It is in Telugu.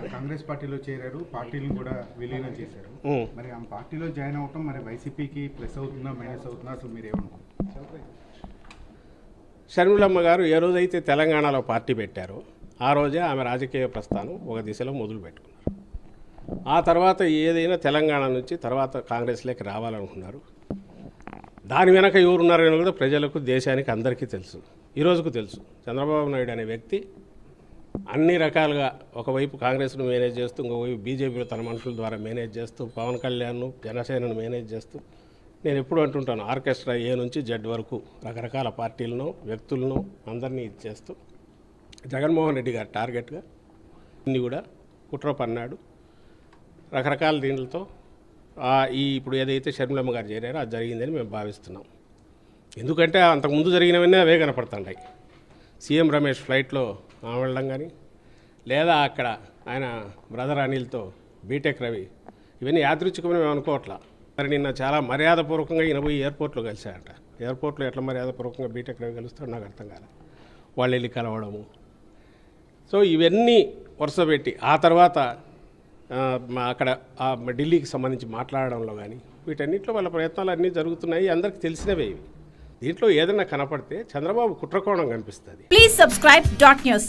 కాంగ్రెస్ పార్టీలో చేరారు పార్టీలను కూడా విలీనం చేశారు. మరి ఆ పార్టీలో జాయిన్ అవటం మరి వైసీపీకి ప్లస్ అవుతుందా మైనస్ అవుతుందా అసలు మీరు ఏమనుకుంటారు షర్మిలమ్మ గారు ఏ రోజైతే తెలంగాణలో పార్టీ పెట్టారో ఆ రోజే ఆమె రాజకీయ ప్రస్థానం ఒక దిశలో మొదలు పెట్టుకున్నారు. ఆ తర్వాత ఏదైనా తెలంగాణ నుంచి తర్వాత కాంగ్రెస్లోకి రావాలనుకున్నారు. దాని వెనక ఎవరున్నారని కూడా ప్రజలకు దేశానికి అందరికీ తెలుసు. ఈ రోజుకు తెలుసు. చంద్రబాబు నాయుడు అనే వ్యక్తి అన్ని రకాలుగా ఒకవైపు కాంగ్రెస్ను మేనేజ్ చేస్తూ ఇంకోవైపు బీజేపీలో తన మనుషుల ద్వారా మేనేజ్ చేస్తూ పవన్ కళ్యాణ్ను జనసేనను మేనేజ్ చేస్తూ నేను ఎప్పుడు అంటుంటాను ఆర్కెస్ట్రా ఏ నుంచి జడ్ వరకు రకరకాల పార్టీలను వ్యక్తులను అందరినీ ఇది చేస్తూ జగన్మోహన్ రెడ్డి గారు టార్గెట్గా ఇన్ని కూడా కుట్ర పన్నాడు. రకరకాల దీంట్లతో ఈ ఇప్పుడు ఏదైతే షర్మిలమ్మ గారు చేరారో అది జరిగిందని మేము భావిస్తున్నాం. ఎందుకంటే అంతకుముందు జరిగినవన్నీ అవే కనపడుతుంటాయి సీఎం రమేష్ ఫ్లైట్లో ఆమె వెళ్ళడం కానీ లేదా అక్కడ ఆయన బ్రదర్ అనిల్తో బీటెక్ రవి ఇవన్నీ యాదృచ్ఛికమని మేము అనుకోవట్లా. మరి నిన్న చాలా మర్యాదపూర్వకంగా ఈయన పోయి ఎయిర్పోర్ట్లో కలిశారట ఎయిర్పోర్ట్లో ఎట్లా మర్యాదపూర్వకంగా బీటెక్ రవి కలుస్తాడు నాకు అర్థం కాలే. వాళ్ళు వెళ్ళి కలవడము. సో ఇవన్నీ వరుసపెట్టి ఆ తర్వాత మా అక్కడ ఢిల్లీకి సంబంధించి మాట్లాడడంలో కానీ వీటన్నిటిలో వాళ్ళ ప్రయత్నాలు అన్నీ జరుగుతున్నాయి అందరికీ తెలిసినవే ఇవి. దీంట్లో ఏదైనా కనపడితే చంద్రబాబు కుట్రకోణం కనిపిస్తుంది. Please subscribe dot news